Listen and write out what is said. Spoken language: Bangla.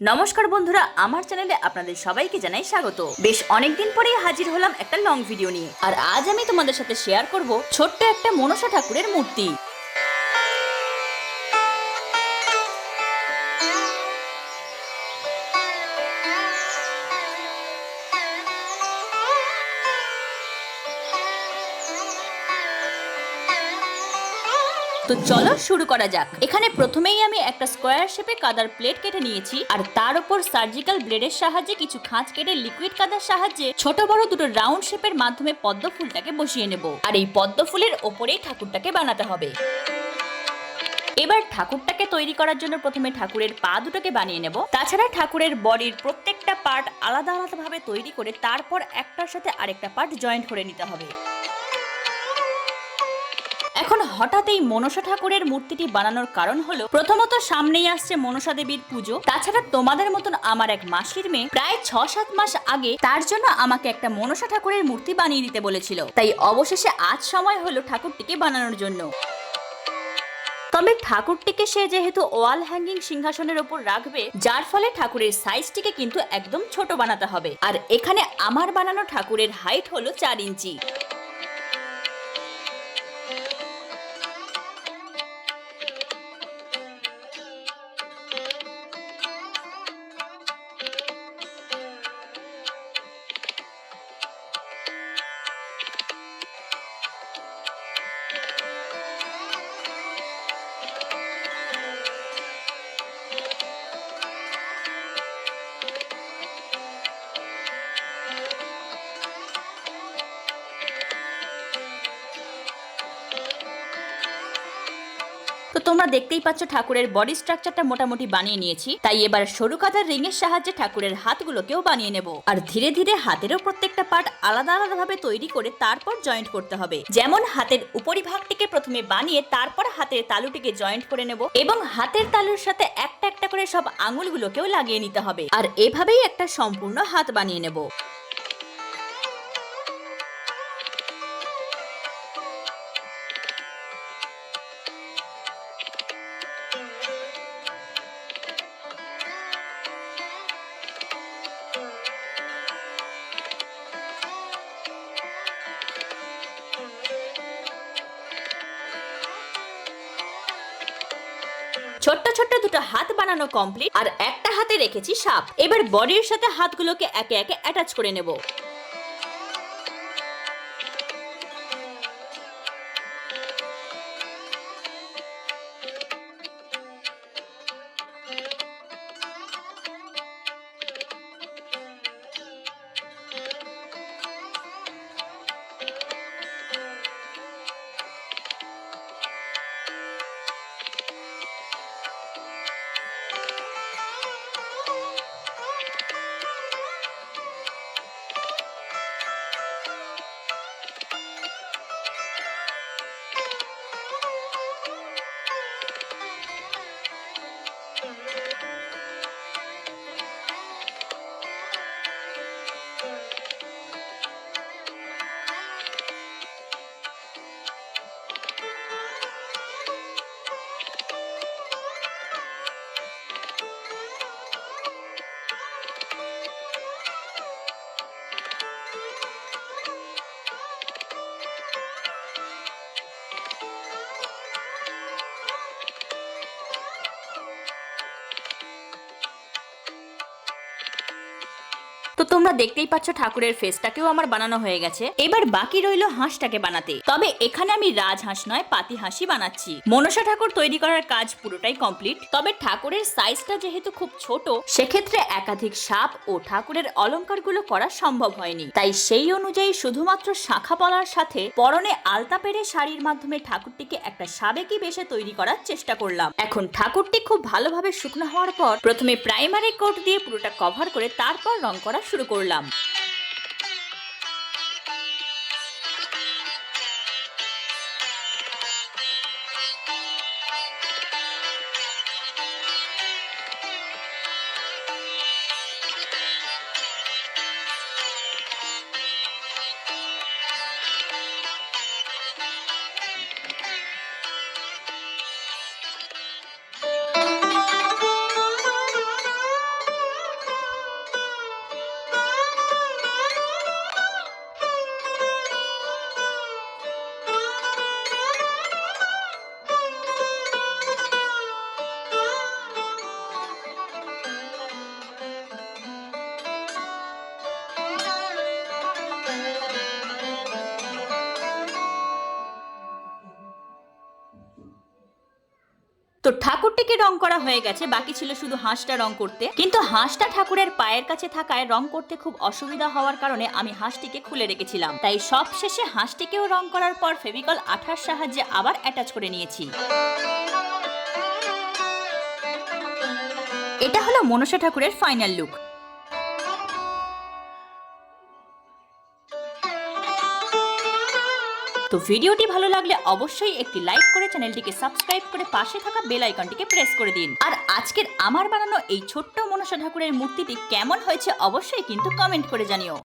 নমস্কার বন্ধুরা, আমার চ্যানেলে আপনাদের সবাইকে জানাই স্বাগত। বেশ অনেকদিন পরেই হাজির হলাম একটা লং ভিডিও নিয়ে। আর আজ আমি তোমাদের সাথে শেয়ার করব ছোট্ট একটা মনসা ঠাকুরের মূর্তি। তো চলো শুরু করা যাক। এখানে প্রথমেই আমি একটা স্কোয়ার শেপে কাদার প্লেট কেটে নিয়েছি, আর তার উপর সার্জিক্যাল ব্লেডের সাহায্যে কিছু খাঁজ কেটে লিকুইড কাদার সাহায্যে ছোট বড় দুটো রাউন্ড শেপের মাধ্যমে পদ্ম ফুলটাকে বসিয়ে নেব, আর এই পদ্ম ফুলের ওপরেই ঠাকুরটাকে বানাতে হবে। এবার ঠাকুরটাকে তৈরি করার জন্য প্রথমে ঠাকুরের পা দুটোকে বানিয়ে নেব। তাছাড়া ঠাকুরের বডির প্রত্যেকটা পার্ট আলাদা আলাদা ভাবে তৈরি করে তারপর একটার সাথে আরেকটা পার্ট জয়েন্ট করে নিতে হবে। এখন হঠাৎ এই মনসা ঠাকুরের মূর্তিটি বানানোর কারণ হলো, প্রথমত সামনেই আসছে মনসা দেবীর পুজো। তাছাড়া তোমাদের মতন আমার এক মাসির মেয়ে প্রায় ছ সাত মাস আগে তার জন্য আমাকে একটা মনসা ঠাকুরের মূর্তি বানিয়ে দিতে বলেছিল। তাই অবশেষে আজ সময় হলো ঠাকুরটিকে বানানোর জন্য। তবে ঠাকুরটিকে সে যেহেতু ওয়াল হ্যাঙ্গিং সিংহাসনের ওপর রাখবে, যার ফলে ঠাকুরের সাইজটিকে কিন্তু একদম ছোট বানাতে হবে। আর এখানে আমার বানানো ঠাকুরের হাইট হলো চার ইঞ্চি। তো তোমরা দেখতেই পাচ্ছ ঠাকুরের বডি স্ট্রাকচারটা মোটামুটি বানিয়ে নিয়েছি। তাই এবার সরু কাঁথার রিং এর সাহায্যে ঠাকুরের হাতগুলোকেও বানিয়ে নেব। আর ধীরে ধীরে হাতেরও প্রত্যেকটা পার্ট আলাদা আলাদা ভাবে তৈরি করে তারপর জয়েন্ট করতে হবে। যেমন হাতের উপরিভাগটিকে প্রথমে বানিয়ে তারপর হাতের তালুটিকে জয়েন্ট করে নেব এবং হাতের তালুর সাথে একটা একটা করে সব আঙুলগুলোকেও লাগিয়ে নিতে হবে। আর এভাবেই একটা সম্পূর্ণ হাত বানিয়ে নেব। ছোট্ট ছোট্ট দুটো হাত বানানো কমপ্লিট আর একটা হাতে রেখেছি সাপ। এবার বডির সাথে হাতগুলোকে একে একে অ্যাটাচ করে নেব। তো তোমরা দেখতেই পাচ্ছ ঠাকুরের ফেসটাকেও আমার বানানো হয়ে গেছে। এবার বাকি রইল হাঁসটাকে বানাতে। তবে এখানে আমি রাজহাঁস নয়, পাতি হাঁসি বানাচ্ছি। মনসা ঠাকুর তৈরি করার কাজ পুরোটাই কমপ্লিট। তবে ঠাকুরের সাইজটা যেহেতু খুব ছোট, সেক্ষেত্রে একাধিক সাপ ও ঠাকুরের অলংকারগুলো করা সম্ভব হয়নি। তাই সেই অনুযায়ী শুধুমাত্র শাখা পলার সাথে পরনে আলতা পেরে শাড়ির মাধ্যমে ঠাকুরটিকে একটা সাবেকি বেশে তৈরি করার চেষ্টা করলাম। এখন ঠাকুরটি খুব ভালোভাবে শুকনো হওয়ার পর প্রথমে প্রাইমারি কোট দিয়ে পুরোটা কভার করে তারপর রং করা শুরু করলাম। তো ঠাকুরটিকে রং করা হয়ে গেছে, বাকি ছিল শুধু হাঁসটা রং করতে। কিন্তু হাঁসটা ঠাকুরের পায়ের কাছে থাকায় রং করতে খুব অসুবিধা হওয়ার কারণে আমি হাঁসটিকে খুলে রেখেছিলাম। তাই সব শেষে হাঁসটিকেও রং করার পর ফেভিকল আঠার সাহায্যে আবার অ্যাটাচ করে নিয়েছি। এটা হলো মনসা ঠাকুরের ফাইনাল লুক। তো ভিডিওটি ভালো লাগলে অবশ্যই একটি লাইক করে চ্যানেলটিকে সাবস্ক্রাইব করে পাশে থাকা বেল আইকনটিকে প্রেস করে দিন। আর আজকের আমার বানানো এই ছোট্ট মনসা ঠাকুরের মূর্তিটি কেমন হয়েছে অবশ্যই কিন্তু কমেন্ট করে জানিও।